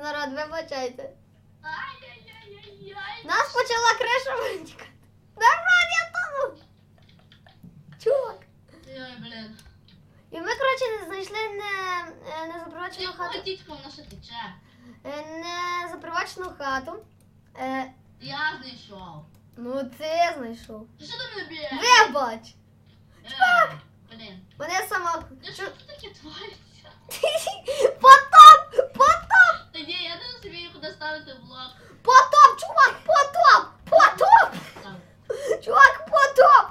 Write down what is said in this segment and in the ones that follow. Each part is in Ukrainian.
народ, вибачайте. Ай-яй-яй-яй-яй. Нас почала криша витікати. Народ, я тону. Чувак. Ой, блін. І ми, коротше, не знайшли не, е, не запривачену хату. Ходіть, вона ще тече. е, Не запривачену хату. Е, Я знайшов. ну ти знайшов. Ти що ти мене б'єш? Вибач! Е, Блін. Мене сама. Я що тут таке твориться? куди ставити блок. Потоп, чувак, потоп! Потоп! Чувак, потоп!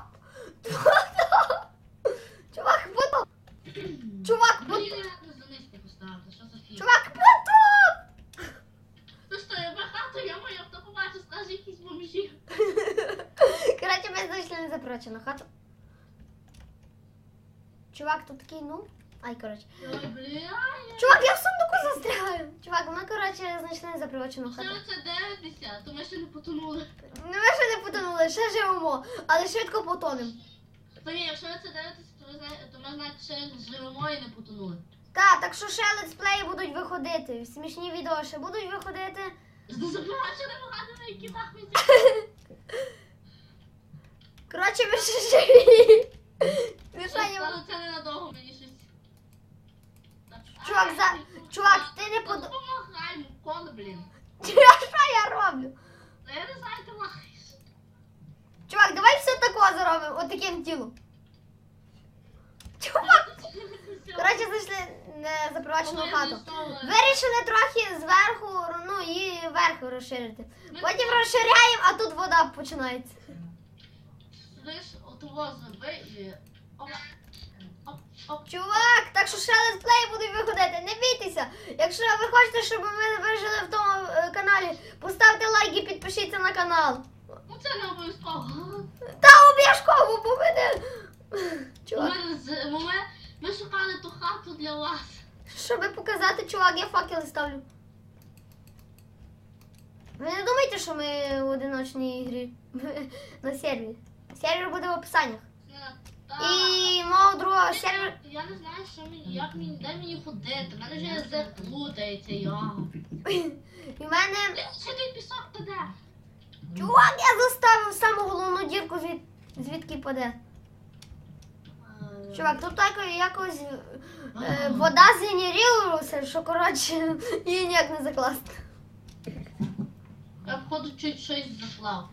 Потоп! Чувак, потоп! Чувак, потоп! Чувак, потоп! Ну що, я багато, я моя хто побачить, скаже якісь бомжі. Коротше, ми знайшли незапрочену хату. Чувак, тут ну. Ай, коротше. Ой, блін, ай, Чувак, я в сундуку застрягаю. Чувак, ми, коротше, знайшли незапрочену хату. Що це дивитися? То ми ще не потонули. Ну, ми ще не потонули, ще живемо, але швидко потонемо. Ні, якщо ви це дивитеся, то ви знаєте, то ми знаєте, ще живемо і не потонули. Так, так що ще летсплеї будуть виходити. Смішні відео ще будуть виходити. Не багато на які нахуй Коротше, ми ще живі. Але це ненадовго мені щось. Чувак, за- чувак, ти не Та под- Допомагай, Микола, блін. Що я роблю? Та я не знаю, ти лахаєш. Чувак, давай все такого зробимо, от таким тілом. Чувак, коротше, знайшли незапривачену хату. Вирішили трохи зверху, ну і вверху розширити. Потім розширяємо, а тут вода починається. Лиш от зроби. Оп. Чувак, так що ще летсплеї будуть виходити. Якщо ви хочете, щоб ми вижили в тому е, каналі, поставте лайк і підпишіться на канал. Ну це не обов'язково. Та обов'язково, бо мене. У Чувак, мене ми, ми шукали ту хату для вас. щоб показати, чувак, я факели ставлю. Ви не думайте, що ми в одиночній грі на сервері. Сервер буде в описаннях. Е, І мого другого сервер. Я не знаю, що мені, як мені, де мені ходити. У мене вже язик плутається, я. І в мене. Що той пісок то де? Чувак, я заставив саму головну дірку, звід... звідки паде. Чувак, тут так якось е, вода згенерувалася, що коротше її ніяк не закласти. Я походу чуть щось заклав.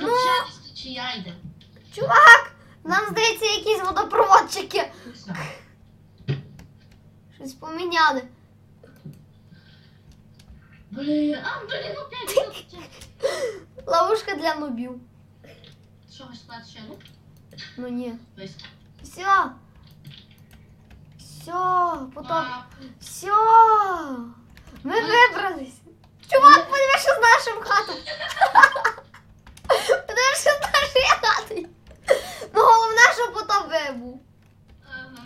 Ну. Тут ще десь течія йде. Чувак, нам здається, якісь водопроводчики щось поміняли. Блін, а, блін, опять. Ловушка для нубів. Що ви сказати ще? Ну, Ну ні. Все. Все, потом. Все. Ми вибрались. Чувак, подивишся з нашим хатом. Подивишся з нашою хатою. Ну головне, що потом вибув. ага.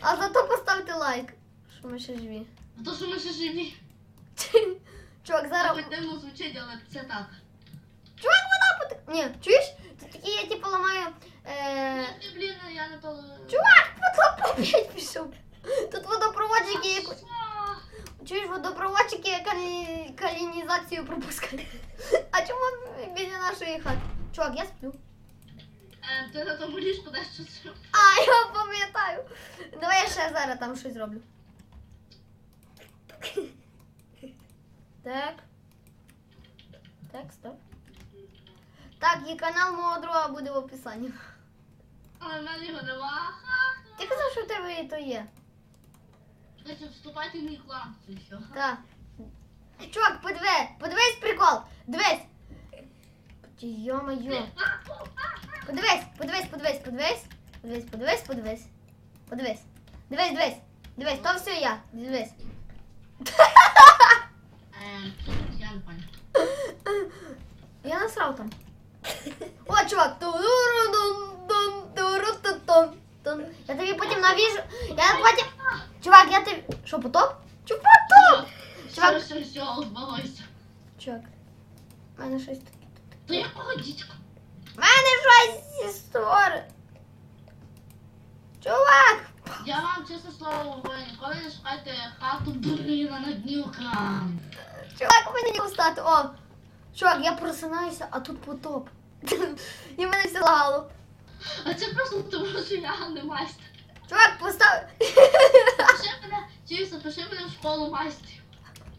А зато поставте лайк, що ми ще живі. А То, що ми ще живі. Чувак, зараз. Хоч дивно звучить, але це так. Чувак, вода потек. Ні, чуєш? Тут такі я типу ламаю. Е... Ні, Блін, я не то... Чувак, потоп опять пішов. Тут водопроводчики якось. Чуєш, водопроводчики калі... калінізацію пропускають. А чому біля нашої хати? Чувак, я сплю. Е, Ти на тому ліжку дай щось. А, я пам'ятаю. Давай я ще зараз там щось зроблю. Так. Так, стоп. Так, і канал мого друга буде в описанні. Але в мене його нема. Ти казав, що в тебе і то є. Дайте вступайте в мій клан, це все. Так. Чувак, подиви, подивись прикол. Дивись. Йо-моє. Подивись, подивись, подивись, подивись. Подивись, подивись, подивись. Подивись. Дивись, дивись. Дивись, то все я. Дивись. Е, Я не понял. Я насрав там. О, чувак. Туру-дун-дун, туру-ту-тун-тун. Я тобі потім навіжу. Я потім. Чувак, я тобі. Що, потоп? Чувак, потоп! Чувак. Все, все, все, збалуйся. Чувак. У мене щось таке. То якого дідька? У мене щось зі створи. Чувак! Я вам чесне слово, ви ніколи не шукайте хату Брина на днюкам. Чувак, мені не встати. О, чувак, я просинаюся, а тут потоп. І мене все лагало. А це просто тому, що я не майстер. Чувак, постав. Пиши мене, Чівся, пиши мене в школу майстрів.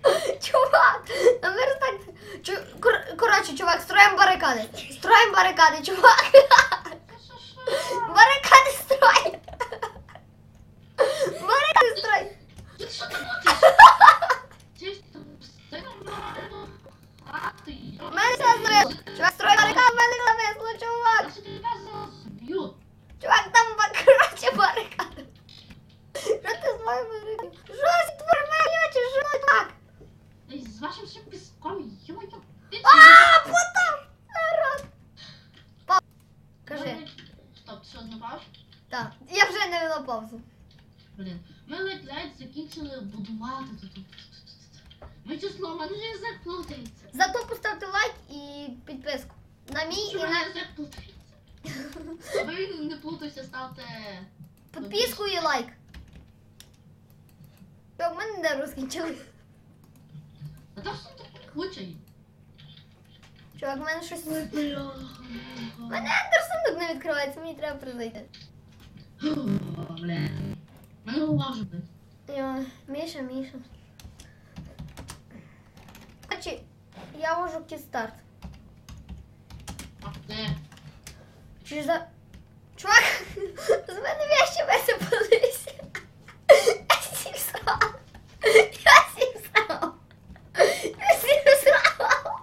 Чувак, а ми ж так. Чу... кор- Коротше, чувак, строїмо барикади. Строїмо барикади, чувак. Барикади Він не плутався, ставте... підписку і лайк. Так, в мене не розкінчили. А там що таке кучає? Чувак, в мене щось. У мене Бля. ендерсондук не відкривається, мені треба призайти. Блін. Мене. Йо, Міша, Міша. Короче, я вожу кістарт. А де? Чи за. Чувак, з мене вещі висипалися. Я сів срав. Я сів срав. Я сів срав.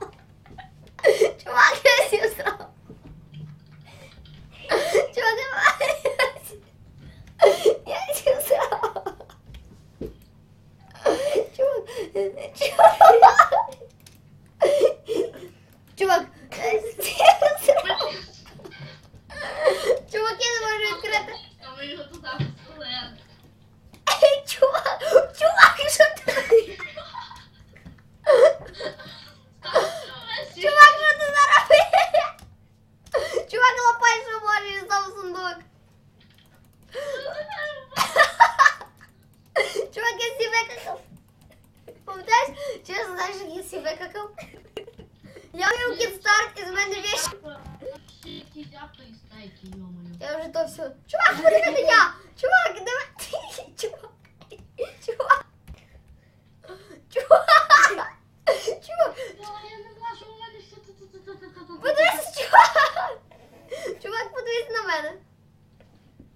Чувак, я сів срав. Чувак, я сів- я сів срав. Чувак, чувак. Чувак, я сів срав. Чувак, я не можу відкрити. А ми його туди вселили. Ей, чувак, чувак, що ти? робиш? Чувак, що ти заробив? Чувак, лапай, що може, і став сундук. Чувак, я сі викакав. Пам'ятаєш, чесно, знаєш, як я сі викакав? Я вів кідстарт, і з мене стейки, йо-моє. Я вже то все. Чувак, смотри, не я! Чувак, давай. Чувак. Чувак. Чувак. Чувак. Я не бачу, у мене все тут. Подивись, чувак. Чувак, подивись на мене.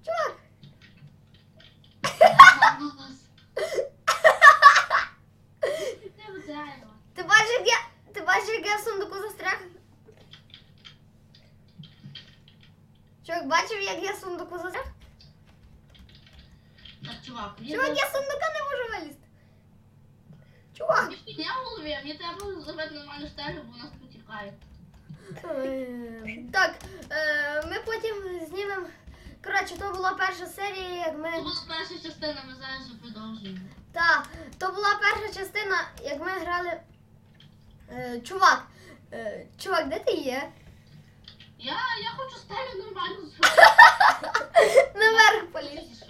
Чувак. Ти бачиш, як я. Ти бачиш, як я в сундуку застряг? Чувак, бачив, як я в сундуку застряг? Так, чувак, мені Чувак, я з сундука не можу вилізти. Чувак. Мені фігня в голові, мені треба зробити нормальну стелю, бо у нас потікає. Так, е, ми потім знімемо. Коротше, то була перша серія, як Це ми. була перша частина, ми зараз продовжуємо. Та, то була перша частина, як ми грали. Е, чувак, е, чувак, де ти є? Я, я хочу стелю нормально зробити. Наверх поліз.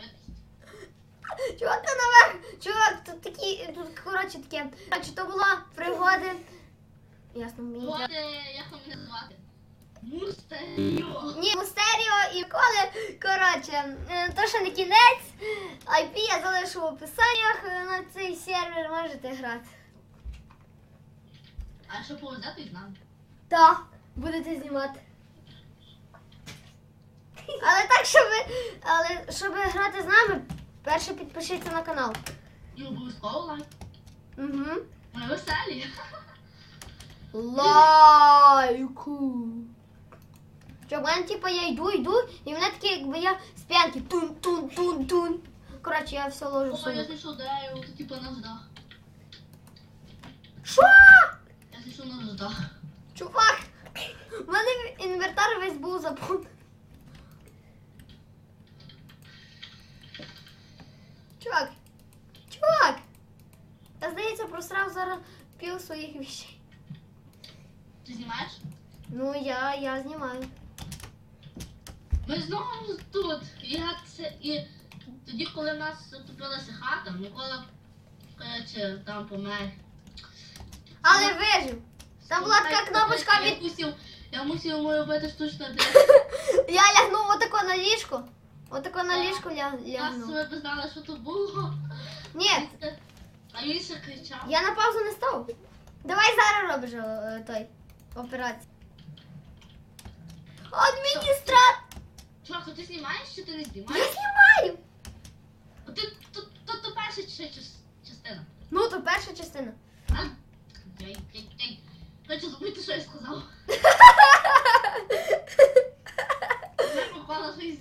Чувак, ти наверх. Чувак, тут такі, тут коротше таке. Коротше, то була пригоди. Ясно, мені. Е, як вам звати? Мустеріо. Ні, Мустеріо і коли. Коротше, е, то ще не кінець. IP я залишу в описаннях е, на цей сервер, можете грати. А якщо повезе, то й з нами. Так, будете знімати. Але так, щоб, але щоб грати з нами, перше підпишіться на канал. І обов'язково лайк. Угу. Ми веселі. Лайку. Що, в мене, типу, я йду, йду, і мене таке, якби я з п'янки тун-тун-тун-тун. Коротше, я все ложу в О, я знайшов дерево, то типу на ждах. Що? Я знайшов на ждах. Чувак, в мене інвертар весь був заповнений. Чувак, чувак, я здається, просрав зараз пів своїх вещей. Ти знімаєш? Ну, я, я знімаю. Ми знову тут. Я це і тоді, коли в нас топилася хата, Микола, коротше, там помер. Але вижив. Там була така кнопочка Я від. я мусив йому робити дихання. Я лягнув отако на ліжко. Отако на ліжко ля... Нас ви знали, що то було. Ні, А він ще кричав. я на паузу не став. Давай зараз робиш е, той операцію. Адміністрат! Чувак, ти знімаєш чи ти не Я знімаєш? знімаю! Ти то, то, то перша чи частина. Ну, то перша частина. А? Яй, яй, яй. Хочу забути, що я сказав. Я попала щось.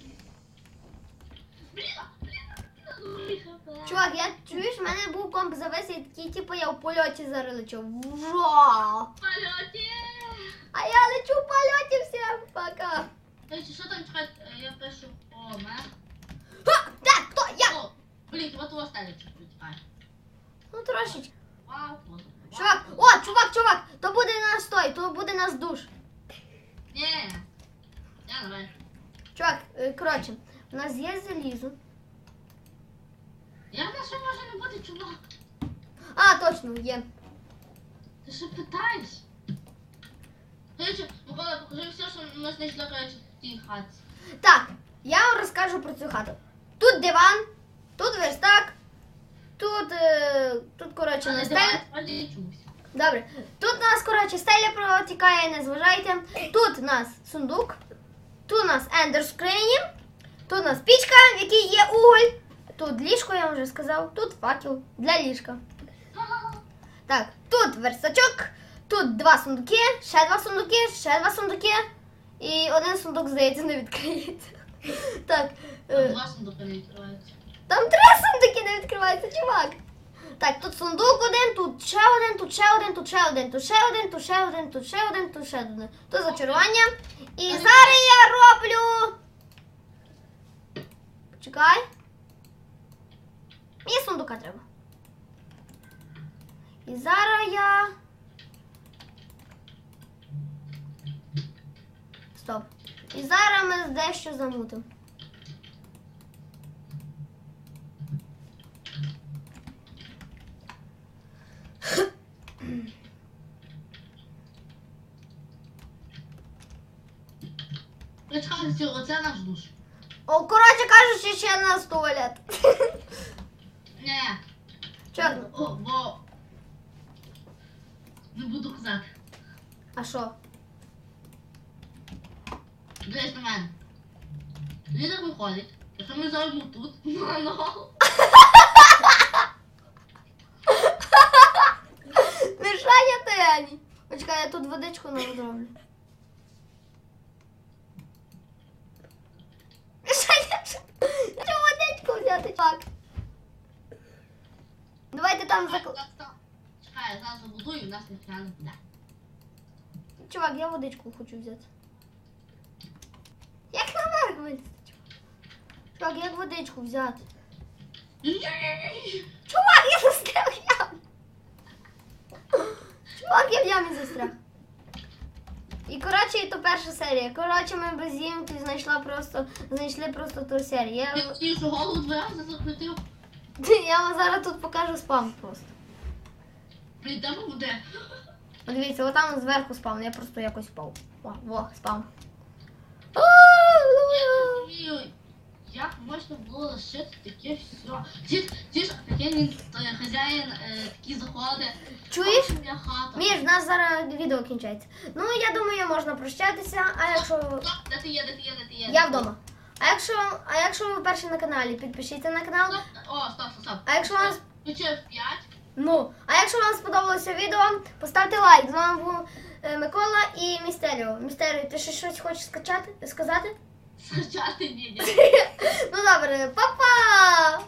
Чувак, я чуєш, в мене був комп завис і такий, типу, я в польоті зараз лечу. Вжа! Польоті. А я лечу в польоті всім пока. Короче, що там чекати? Е, Я пишу помер. Ха! Де? Хто? Я? О, блін, тебе того стелечок витікає. Ну трошечки. Вау. Чувак, о, чувак, чувак, то буде наш той, то буде наш душ. Ні. Я давай. Чувак, е, коротше, у нас є залізо. Як на що може не бути чувак? А, точно, є. Ти що питаєш? Короче, Микола, покажи все, що ми знайшли, короче, в тій хатці. Так, я вам розкажу про цю хату. Тут диван, тут верстак, тут, е, тут коротше, Але на давай, стелі. чомусь. Добре. Тут у нас, коротше, стеля протікає, не зважайте. Тут у нас сундук, тут у нас ендер скрині, тут у нас пічка, в якій є уголь. Тут ліжко, я вам вже сказав, тут факел для ліжка. Так, тут верстачок, тут два сундуки, ще два сундуки, ще два сундуки. І один сундук, здається, не відкриється. Так, Там е, два сундуки не відкриваються. там три сундуки не відкриваються, чувак. Так, тут сундук один, тут ще один, тут ще один, тут ще один, тут ще один, тут ще один, тут ще один, тут ще один. Тут зачарування. І зараз я роблю. Чекай. Мені сундука треба. І зараз я. Стоп. І зараз ми дещо замутимо. Оце наш душ. О, коротше кажучи, ще на туалет. Ні. Чорно. О, бо... Не буду казати. А що? Дивись на мене. Лідер виходить. Якщо ми зробимо тут, ну, Мішання Тені. Почекай, я тут водичку не зроблю. Мішання. Я хочу водичку взяти. Так. Давайте там закл... Чекай, я зараз забудую, і в нас ніхто не буде. Чувак, я водичку хочу взяти. Як наверх вилізти, чувак? Чувак, як водичку взяти? Чувак, я застряг в ямі. Чувак, я в ямі застряг. І коротше, і то перша серія. Коротше, ми без зімки знайшла просто, знайшли просто ту серію. Я, Ти що голову два рази закрутив. я вам зараз тут покажу спам просто. Блін, там буде? Подивіться, отам зверху спам, я просто якось впав. О, во, спам. А, Я не розумію, як можна було лишити таке все. Ті ж, ті ж, такий він е, хазяїн е, такі заходи. Чуєш? Ось моя хата. Між, в нас зараз відео кінчається. Ну, я думаю, можна прощатися, а якщо. Стоп, Де ти є, де ти є, де ти є? Я вдома. А якщо, а якщо ви перші на каналі, підпишіться на канал. Стоп, О, стоп, стоп, стоп. А якщо вам Включив 5. Ну, а якщо вам сподобалося відео, поставте лайк. З вами був е, Микола і Містеріо. Містеріо, ти ще щось хочеш скачати, сказати? Скачати відео. Ну добре, па-па!